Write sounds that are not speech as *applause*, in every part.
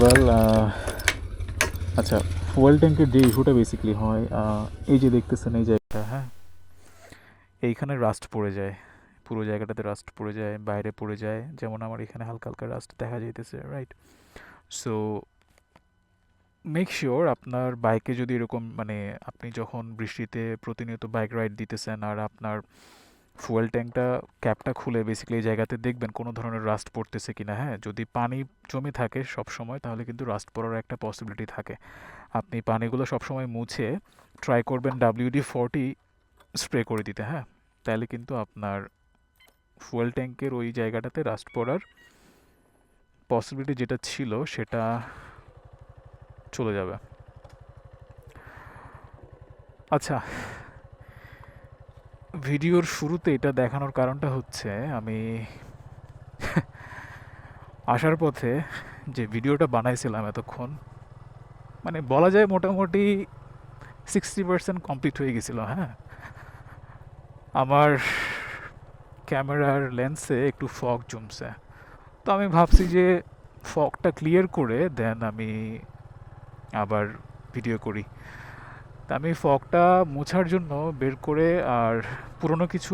Well আচ্ছা fuel ট্যাঙ্কের যে ইস্যুটা বেসিক্যালি হয় এই যে দেখতেছেন এই জায়গাটা হ্যাঁ? এইখানে রাস্ট পড়ে যায়, পুরো জায়গাটাতে রাস্ট পড়ে যায়, বাইরে পড়ে যায়, যেমন আমার এখানে হালকা হালকা রাস্ট দেখা যাইতেছে রাইট সো মেক শিওর আপনার বাইকে যদি এরকম মানে আপনি যখন বৃষ্টিতে প্রতিনিয়ত বাইক রাইড দিতেছেন আর আপনার ফুয়েল ট্যাঙ্কটা ক্যাপটা খুলে বেসিক্যালি এই জায়গাতে দেখবেন কোনো ধরনের রাস্ট পড়তেছে কি না হ্যাঁ? যদি পানি জমে থাকে সব সময় তাহলে কিন্তু রাস্ট পড়ার একটা পসিবিলিটি থাকে। আপনি পানিগুলো সবসময় মুছে ট্রাই করবেন ডাব্লিউডি ফোরটি স্প্রে করে দিতে হ্যাঁ? তাহলে কিন্তু আপনার ফুয়েল ট্যাঙ্কের ওই জায়গাটাতে রাস্ট পড়ার পসিবিলিটি যেটা ছিল, সেটা চলে যাবে। আচ্ছা ভিডিওর শুরুতে এটা দেখানোর কারণটা হচ্ছে, আমি আসার পথে যে ভিডিওটা বানাইছিলাম এতক্ষণ মানে বলা যায় মোটামুটি সিক্সটি পার্সেন্ট কমপ্লিট হয়ে গেছিল হ্যাঁ? আমার ক্যামেরার লেন্সে একটু ফগ জমছে। তো আমি ভাবছি যে ফগটা ক্লিয়ার করে দেন আমি আবার ভিডিও করি। তা আমি ফগটা মোছার জন্য বের করে আর পুরনো কিছু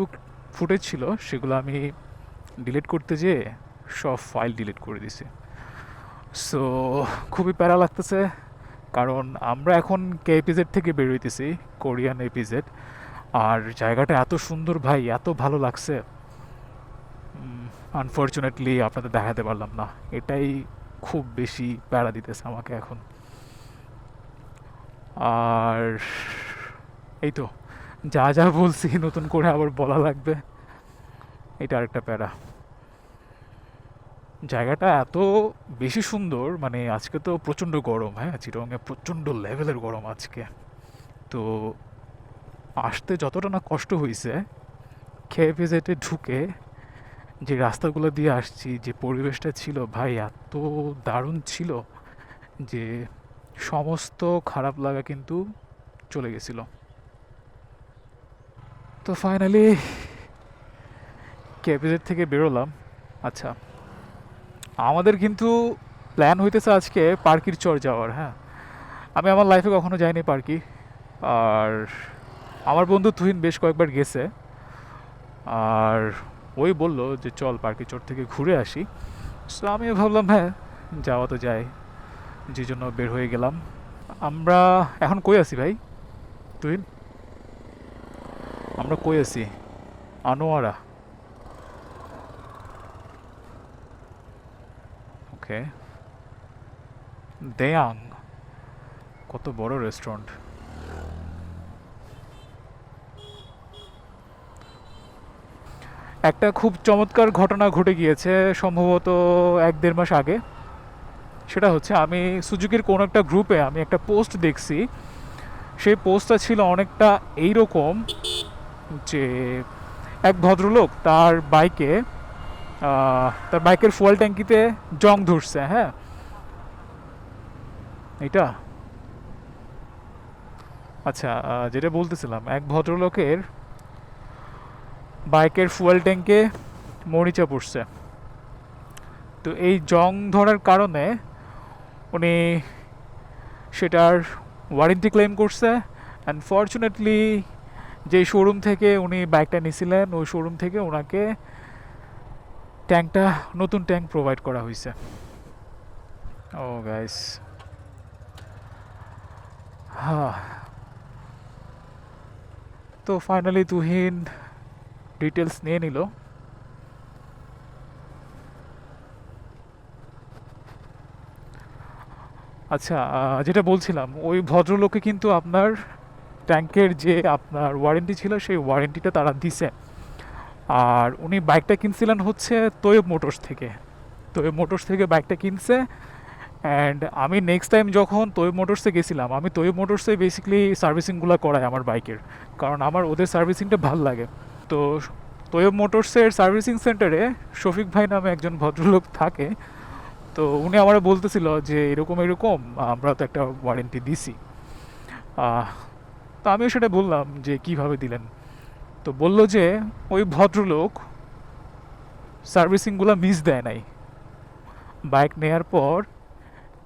ফুটেজ ছিল সেগুলো আমি ডিলিট করতে যেয়ে সব ফাইল ডিলিট করে দিছি সো খুবই প্যারা লাগতেছে, কারণ আমরা এখন কে এপিজেড থেকে বেরোইতেছি কোরিয়ান এপিজেড আর জায়গাটা এত সুন্দর ভাই, এত ভালো লাগছে। আনফর্চুনেটলি আপনাদের দেখাতে পারলাম না। এটাই খুব বেশি প্যারা দিতেছে আমাকে এখন। আর এই তো, যা যা বলছি নতুন করে আবার বলা লাগবে। এটা আরেকটা প্যারা। জায়গাটা এত বেশি সুন্দর মানে আজকে তো প্রচণ্ড গরম হ্যাঁ? চিরঙে প্রচণ্ড লেভেলের গরম আজকে। তো আসতে যতটা না কষ্ট হয়েছে খেয়ে ভেজেটে ঢুকে যে রাস্তাগুলো দিয়ে আসছি, যে পরিবেশটা ছিল, ভাই, এত দারুণ ছিল যে সমস্ত খারাপ লাগা কিন্তু চলে গেছিল। তো ফাইনালি ক্যাপিজেট থেকে বেরোলাম। আচ্ছা আমাদের কিন্তু প্ল্যান হইতেছে আজকে পার্কির চর যাওয়ার হ্যাঁ? আমি আমার লাইফে কখনো যাইনি পার্কি। আর আমার বন্ধু তুহিন বেশ কয়েকবার গেছে। আর ওই বলল যে, চল পার্কি চর থেকে ঘুরে আসি। সো আমি ভাবলাম হ্যাঁ যাওয়া তো যায়। যে জন্য বের হয়ে গেলাম। আমরা এখন কই আছি ভাই? তুই আমরা কই আছি? আনোয়ারা। ওকে দেয়াং। কত বড় রেস্টুরেন্ট একটা খুব চমৎকার ঘটনা ঘটে গিয়েছে সম্ভবত এক দেড় মাস আগে। সেটা হচ্ছে আমি সুজুকির কোনো একটা গ্রুপে আমি একটা পোস্ট দেখছি। সেই পোস্টটা ছিল অনেকটা এইরকম যে এক ভদ্রলোক তার বাইকে তার বাইকের ফুয়েল ট্যাঙ্কিতে জং ধরছে হ্যাঁ? এটা আচ্ছা যেটা বলতেছিলাম, এক ভদ্রলোকের বাইকের ফুয়েল ট্যাঙ্কে মরিচা পড়ছে। তো এই জং ধরার কারণে উনি সেটার ওয়ারেন্টি ক্লেম করছে অ্যান্ড ফর্চুনেটলি যে শোরুম থেকে উনি বাইকটা নিয়েছিলেন ওই শোরুম থেকে ওনাকে ট্যাঙ্কটা নতুন ট্যাঙ্ক প্রোভাইড করা হয়েছে ও গাইস হ্যাঁ তো ফাইনালি তুহিন ডিটেলস নিয়ে নিল। আচ্ছা যেটা বলছিলাম, ওই ভদ্রলোকে কিন্তু আপনার ট্যাঙ্কের যে আপনার ওয়ারেন্টি ছিল, সেই ওয়ারেন্টিটা তারা দিছে। আর উনি বাইকটা কিনছিলেন হচ্ছে তোয়েব মোটরস থেকে। তোয়েব মোটরস থেকে বাইকটা কিনছে অ্যান্ড আমি নেক্সট টাইম যখন তোয়েব মোটরসে গেছিলাম, আমি তোয়েব মোটরসে বেসিক্যালি সার্ভিসিংগুলো করাই আমার বাইকের কারণ আমার ওদের সার্ভিসিংটা ভালো লাগে। তো তোয়েব মোটরসের সার্ভিসিং সেন্টারে শফিক ভাই নামে একজন ভদ্রলোক থাকে তো উনি আমার বলতেছিল যে, এরকম এরকম, আমরা তো একটা ওয়ারেন্টি দিছি। তো আমিও সেটা বললাম যে, কীভাবে দিলেন? তো বলল যে, ওই ভদ্রলোক সার্ভিসিংগুলো মিস দেয় নাই। বাইক নেয়ার পর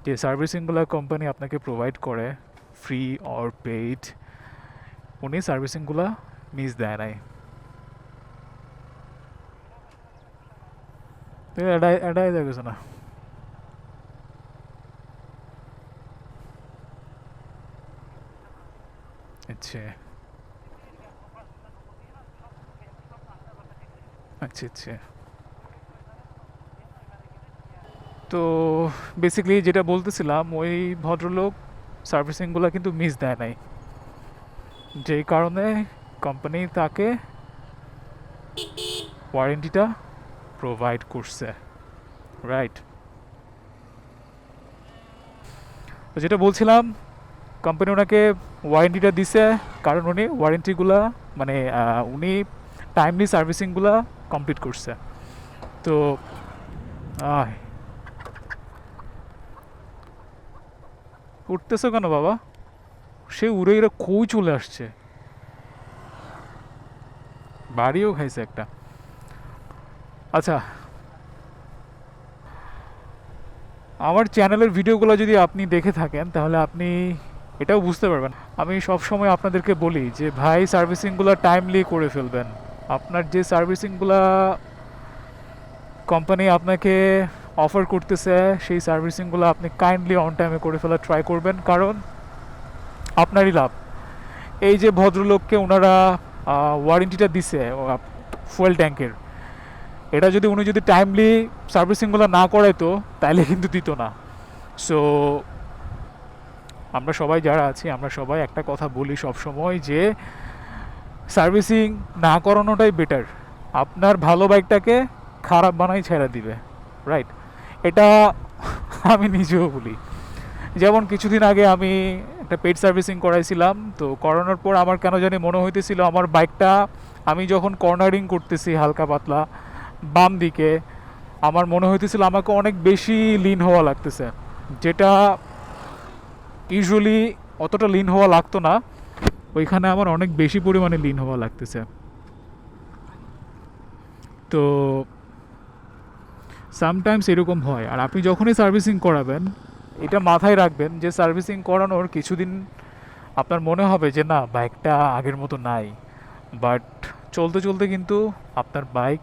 যে সার্ভিসিংগুলো কোম্পানি আপনাকে প্রোভাইড করে ফ্রি অর পেইড উনি সার্ভিসিংগুলো মিস দেয় নাই। এটাই দেখেছ না? আচ্ছা আচ্ছা আচ্ছা। তো বেসিক্যালি যেটা বলতেছিলাম, ওই ভদ্রলোক সার্ভিসিংগুলো কিন্তু মিস দেয় নাই। যেই কারণে কোম্পানি তাকে ওয়ারেন্টিটা প্রোভাইড করছে। রাইট তো যেটা বলছিলাম কোম্পানি ওনাকে ওয়ারেন্টিটা দিছে, কারণ উনি ওয়ারেন্টিগুলা মানে উনি টাইমলি সার্ভিসিংগুলা কমপ্লিট করছে। তো উঠতেছো কেন বাবা? সে উড়ে উড়ে কই চলে আসছে? বাড়িও খাইছে একটা। আচ্ছা। আমার চ্যানেলের ভিডিওগুলো যদি আপনি দেখে থাকেন, তাহলে আপনি এটাও বুঝতে পারবেন। আমি সব সময় আপনাদেরকে বলি যে, ভাই, সার্ভিসিংগুলো টাইমলি করে ফেলবেন। আপনার যে সার্ভিসিংগুলো কোম্পানি আপনাকে অফার করতেছে, সেই সার্ভিসিংগুলো আপনি কাইন্ডলি অন টাইমে করে ফেলার ট্রাই করবেন। কারণ আপনারই লাভ। এই যে ভদ্রলোককে ওনারা ওয়ারেন্টিটা দিছে ফুয়েল ট্যাঙ্কের এটা যদি উনি যদি টাইমলি সার্ভিসিংগুলো না করাইতো তাহলে কিন্তু দিত না। সো আমরা সবাই যারা আছি, আমরা সবাই একটা কথা বলি সব সময় যে সার্ভিসিং না করানোটাই বেটার আপনার ভালো বাইকটাকে খারাপ বানাই ছেড়ে দিবে রাইট এটা *laughs* আমি নিজেও বলি। যেমন কিছুদিন আগে আমি একটা পেড সার্ভিসিং করাইছিলাম, তো করানোর পর আমার কেন জানি মনে হইতেছিল আমার বাইকটা আমি যখন কর্নারিং করতেছি হালকা পাতলা, বাম দিকে, আমার মনে হইতেছিল আমাকে অনেক বেশি লিন হওয়া লাগতেছে। যেটা ইউজুয়ালি অতটা লিন হওয়া লাগতো না। ওইখানে আমার অনেক বেশি পরিমাণে লিন হওয়া লাগতেছে। তো সামটাইমস এরকম হয়। আর আপনি যখনই সার্ভিসিং করাবেন, এটা মাথায় রাখবেন যে সার্ভিসিং করানোর কিছুদিন আপনার মনে হবে যে, না বাইকটা আগের মতো নাই। বাট চলতে চলতে কিন্তু আপনার বাইক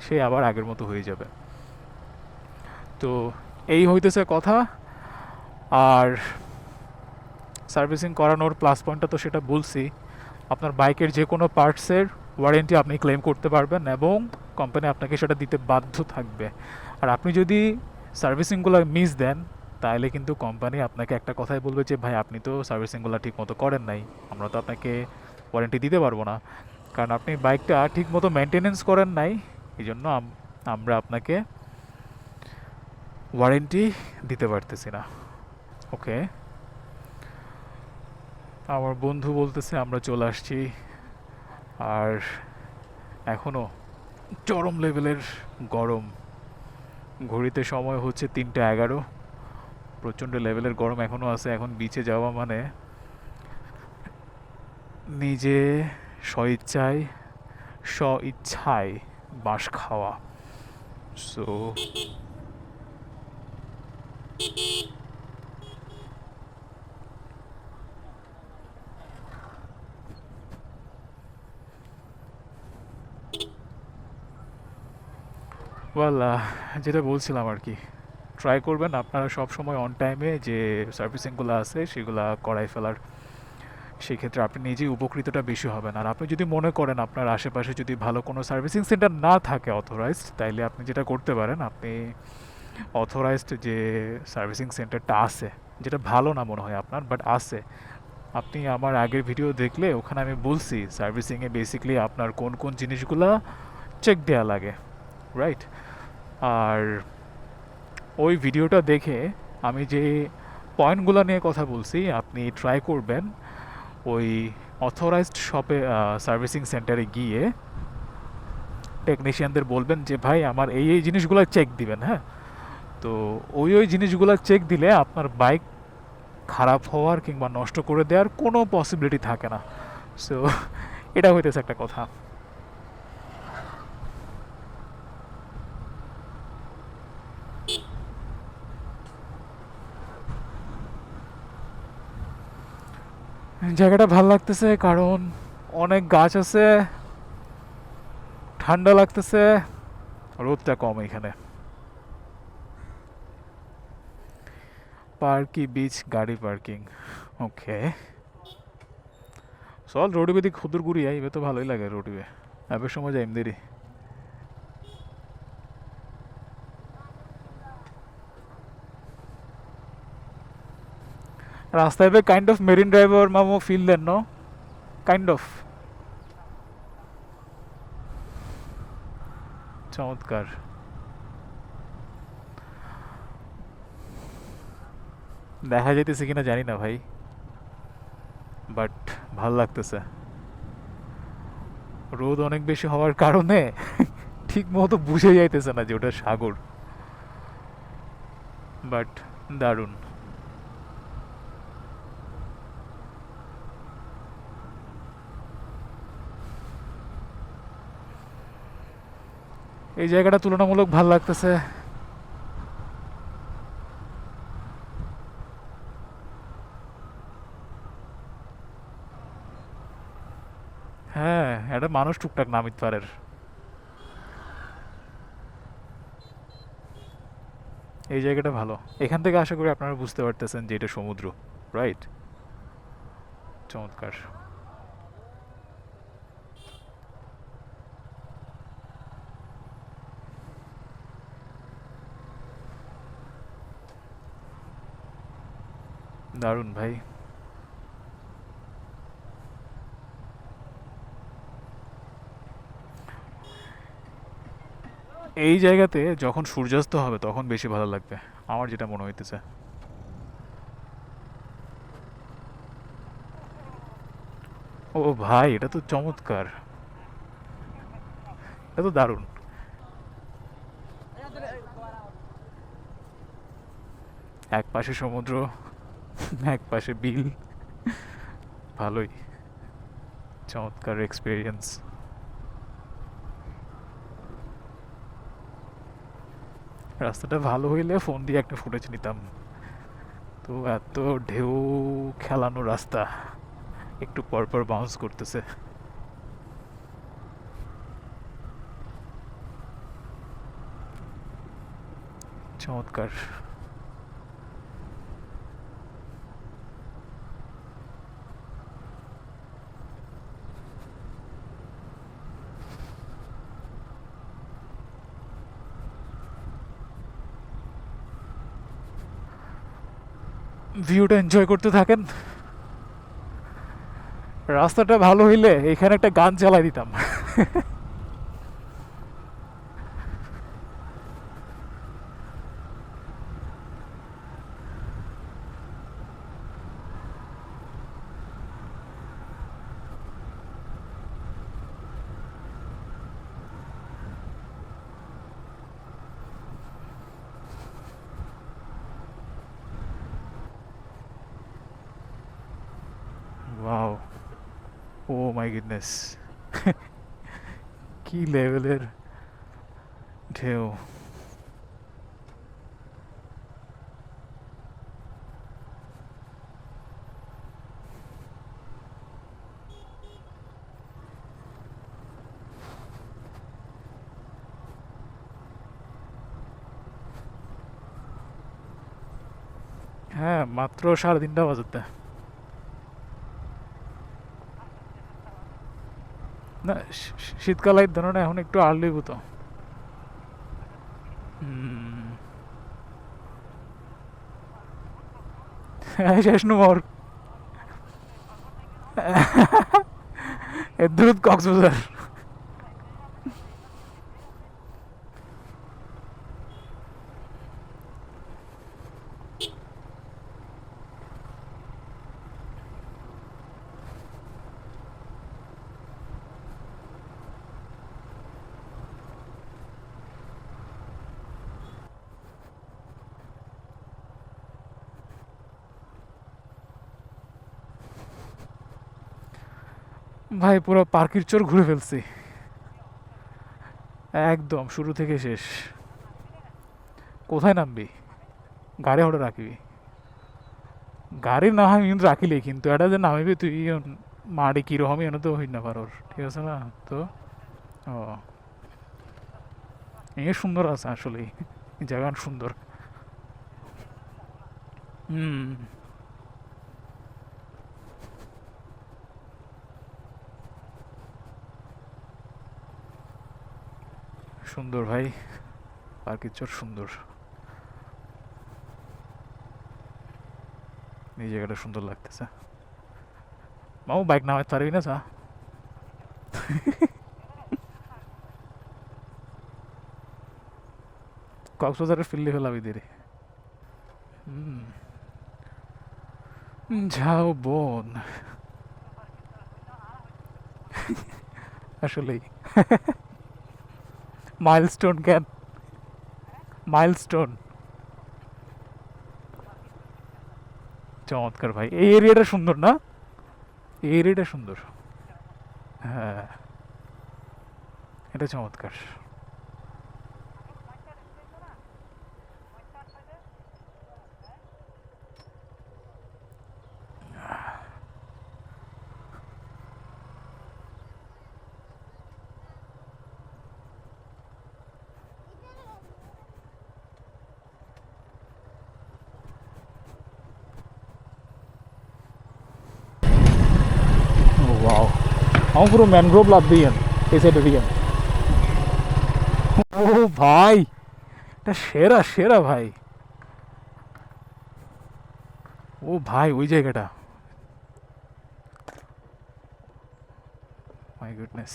সে আবার আগের মতো হয়ে যাবে। তো এই হইতেছে কথা। আর সার্ভিসিং করানোর প্লাস পয়েন্টটা তো সেটা বলছি। আপনার বাইকের যে কোনো পার্টসের ওয়ারেন্টি আপনি ক্লেম করতে পারবেন এবং কোম্পানি আপনাকে সেটা দিতে বাধ্য থাকবে। আর আপনি যদি সার্ভিসিংগুলো মিস দেন তাহলে কিন্তু কোম্পানি আপনাকে একটা কথাই বলবে যে, ভাই, আপনি তো সার্ভিসিংগুলো ঠিক মতো করেন নাই। আমরা তো আপনাকে ওয়ারেন্টি দিতে পারব না। কারণ আপনি বাইকটা ঠিক মতো মেনটেনেন্স করেন নাই এই জন্য আমরা আপনাকে ওয়ারেন্টি দিতে পারতেছি না। ওকে আমার বন্ধু বলতেছে, আমরা চলে আসছি। আর এখনও চরম লেভেলের গরম। ঘড়িতে সময় হচ্ছে তিনটা এগারো। প্রচণ্ড লেভেলের গরম এখনও আছে। এখন বিচে যাওয়া মানে নিজে স্বইচ্ছায় স্ব ইচ্ছায় বাঁশ খাওয়া। সো ওয়েল যেটা বলছিলাম আর কি ট্রাই করবেন। আপনারা সব সময় অন টাইমে যে সার্ভিসিংগুলো আছে, সেগুলো করাই ফেলার। সেক্ষেত্রে আপনি নিজেই উপকৃতটা বেশি হবেন। আর আপনি যদি মনে করেন আপনার আশেপাশে যদি ভালো কোনো সার্ভিসিং সেন্টার না থাকে অথরাইজড তাইলে আপনি যেটা করতে পারেন, আপনি অথরাইজড যে সার্ভিসিং সেন্টারটা আছে, যেটা ভালো না মনে হয় আপনার বাট আছে। আপনি আমার আগের ভিডিও দেখলে, ওখানে আমি বলছি সার্ভিসিংয়ে বেসিক্যালি আপনার কোন কোন জিনিসগুলা চেক দেওয়া লাগে। রাইট আর ওই ভিডিওটা দেখে আমি যে পয়েন্টগুলো নিয়ে কথা বলছি, আপনি ট্রাই করবেন ওই অথরাইজড শপে সার্ভিসিং সেন্টারে গিয়ে টেকনিশিয়ানদের বলবেন যে, ভাই, আমার এই এই জিনিসগুলো চেক দিবেন। হ্যাঁ? তো ওই ওই জিনিসগুলো চেক দিলে আপনার বাইক খারাপ হওয়ার কিংবা নষ্ট করে দেওয়ার কোনো পসিবিলিটি থাকে না। সো *laughs* এটা হইতেছে একটা কথা। জায়গাটা ভালো লাগতেছে কারণ অনেক গাছ আছে, ঠান্ডা লাগতেছে, রোদটা কম এখানে। পার্কি, বিচ, গাড়ি পার্কিং, ওকে। চল রোডবে দিক খুদুর গুড়ি আইবে তো ভালোই লাগে রোডবে এবার সময় যাই দেরি রাস্তায় বে কাইন্ড অফ মেরিন ড্রাইভার মামো feel then no kind of চমৎকার। দেখা যাইতেছে কিনা জানি না ভাই বাট ভালো লাগতেছে। রোদ অনেক বেশি হওয়ার কারণে *laughs* ঠিক মতো বুঝে যাইতেছে না যে ওটা সাগর। বাট দারুণ। এই জায়গাটা তুলনামূলক ভালো লাগতেছে। হ্যাঁ এটা মানুষ টুকটাক নামিত পারের এই জায়গাটা ভালো। এখান থেকে আশা করি আপনারা বুঝতে পারতেছেন যে এটা সমুদ্র রাইট চমৎকার। দারুণ ভাই। এই জায়গাতে যখন সূর্যাস্ত হবে, তখন বেশি ভালো লাগবে, আমার যেটা মনে হইতেছে। ও ভাই, এটা তো চমৎকার। এটা তো দারুণ। এক পাশে সমুদ্র *laughs* এক পাশে বিল। ভালোই। চমৎকার এক্সপিরিয়েন্স রাস্তাটা ভালো হইলে ফোন দিয়ে একটা ফুটেজ নিতাম। তো এত ঢেউ খেলানো রাস্তা। একটু পর পর বাউন্স করতেছে। চমৎকার। ভিউটা এনজয় করতে থাকেন। রাস্তাটা ভালো হইলে এখানে একটা গান চালাই দিতাম। *laughs* ও মাই গুডনেস কি লেভেলের ঢেউ হ্যাঁ মাত্র সাড়ে তিনটা বাজতে। না শী- শী- শীতকালে ধরো না এখন একটু আর্লিভূত শেষ নম্বর দ্রুত কক্সবাজার। ভাই, পুরো পার্কির চোর ঘুরে ফেলছি। একদম, শুরু থেকে শেষ। কোথায় নামবি? গাড়ি হলে রাখবি? গাড়ি না হয় কিন্তু রাখিলে কিন্তু। এটা যে নামিবি তুই, মাটি কীরকম এনে তো হই না পারোর। ঠিক আছে না? তো? ও। এ সুন্দর আছে আসলে জায়গা সুন্দর। হুম। সুন্দর ভাই। পার্কের চর সুন্দর। এই জায়গাটা সুন্দর লাগতেছে। মামু বাইক নামাতে পারবি না, চা? কক্সবাজারের ফিরলে ফেলাবি দেরে যাও, বোন। আসলেই। মাইলস্টোন জ্ঞান। মাইলস্টোন চমৎকার ভাই। এই এরিয়াটা সুন্দর না? এই এরিয়াটা সুন্দর। হ্যাঁ। এটা চমৎকার। আমার পুরো ম্যানগ্রোভ লাভ দিয়েন এই সাইডে দিয়েন ও ভাই এটা সেরা সেরা ভাই ও ভাই ওই জায়গাটা মাই গুডনেস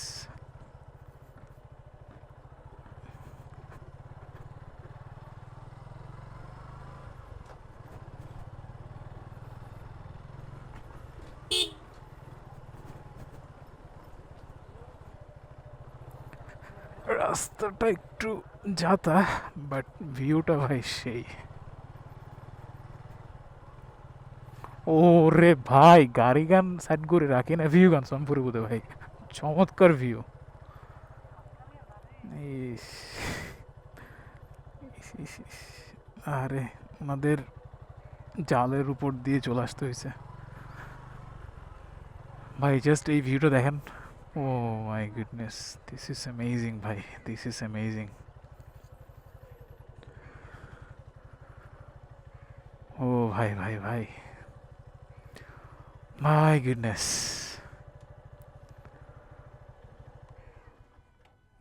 রাস্তাটা একটু যাতা বাট ভিউটা ভাই সেই। ও রে ভাই, গাড়ি গান সাইড করে রাখি না ভিউ গান সম্পূর্ণ বোধ ভাই। চমৎকার ভিউ। আরে, ওনাদের জালের উপর দিয়ে চলে আসতে হয়েছে। ভাই জাস্ট এই ভিউটা দেখেন। ও my goodness this is amazing ভাই দিস ইজ অ্যামেজিং ও ভাই ভাই ভাই মাই গুডনেস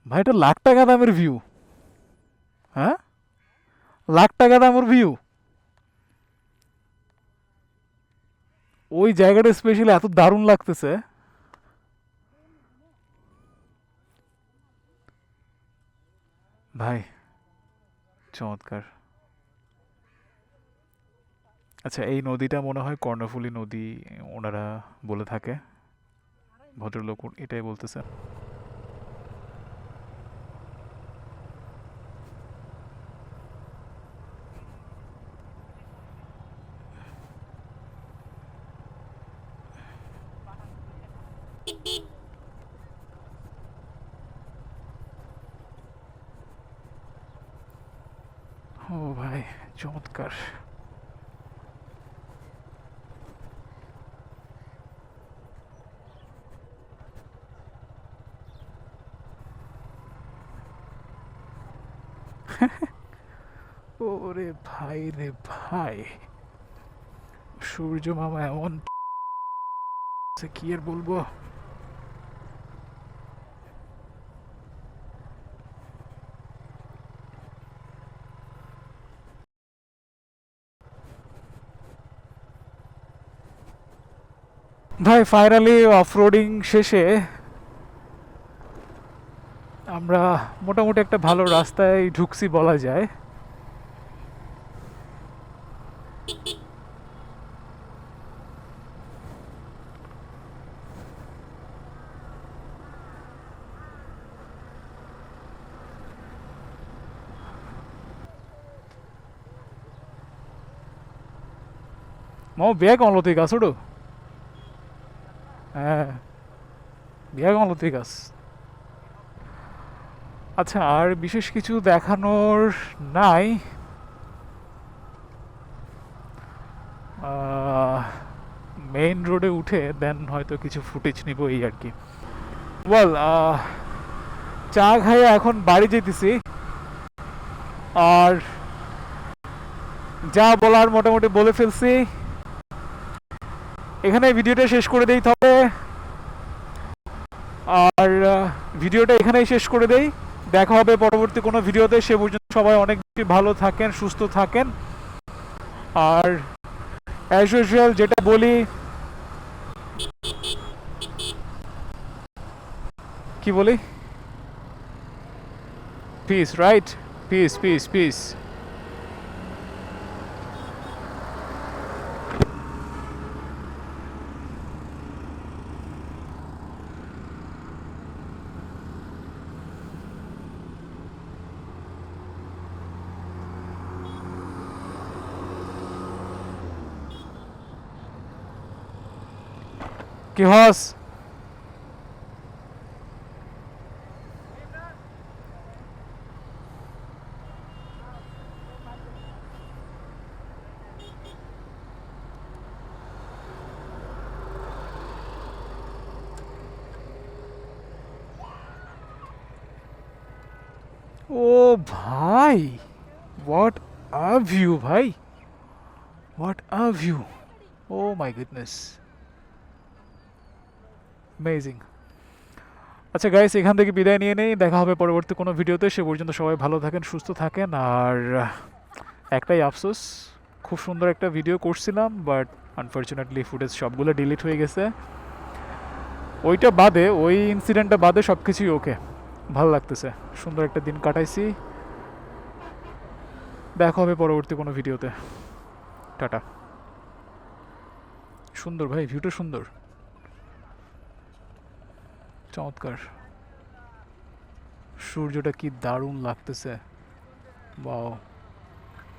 ভাই এটা লাখ টাকা দামের ভিউ হ্যাঁ লাখ টাকা দামের ভিউ ওই জায়গাটা স্পেশালি এত দারুণ লাগতেছে। ভাই, চমৎকার। আচ্ছা এই নদীটা মনে হয় কর্ণফুলী নদী, ওনারা বলে থাকে। ভদ্রলোক এটাই বলতেছে ও ভাই চমৎকার *laughs* ওরে ভাই রে ভাই সূর্য মামা এমন *laughs* কি আর বলব? ভাই ফাইনালি অফরোডিং শেষে আমরা মোটামুটি একটা ভালো রাস্তায় ঢুকছি বলা যায়। mau beg on lo tiga বিহাগমলতি গাছ। আচ্ছা আর বিশেষ কিছু দেখানোর নাই। মেইন রোডে উঠে দেন হয়তো কিছু ফুটেজ নিব এই আর কি। বল চা খাইয়ে এখন বাড়ি যেতেছি। আর যা বলার মোটামুটি বলে ফেলছি। এখানে ভিডিওটা শেষ করে দিই তবে। আর ভিডিওটা এখানেই শেষ করে দেই। দেখা হবে পরবর্তী কোনো ভিডিওতে। সে পর্যন্ত সবাই অনেক বেশি ভালো থাকেন, সুস্থ থাকেন। আর অ্যাজ ইউজুয়াল যেটা বলি, কি বলি? Peace right peace peace peace কি হস ও ভাই হোয়াট আ ভিউ ভাই what a view oh my goodness amazing আচ্ছা গাইস এখান থেকে বিদায় নিয়ে নেই। দেখা হবে পরবর্তী কোনো ভিডিওতে। সে পর্যন্ত সবাই ভালো থাকেন, সুস্থ থাকেন। আর, একটাই আফসোস, খুব সুন্দর একটা ভিডিও করছিলাম বাট আনফর্চুনেটলি ফুটেজ সবগুলো ডিলিট হয়ে গেছে। ওইটা বাদে, ওই ইনসিডেন্টটা বাদে সব কিছুই ওকে ভালো লাগতেছে। সুন্দর একটা দিন কাটাইছি। দেখা হবে পরবর্তী কোনো ভিডিওতে। টাটা। সুন্দর ভাই ভিউটা সুন্দর। চমৎকার। সূর্যটা কি দারুণ লাগতেছে। বাও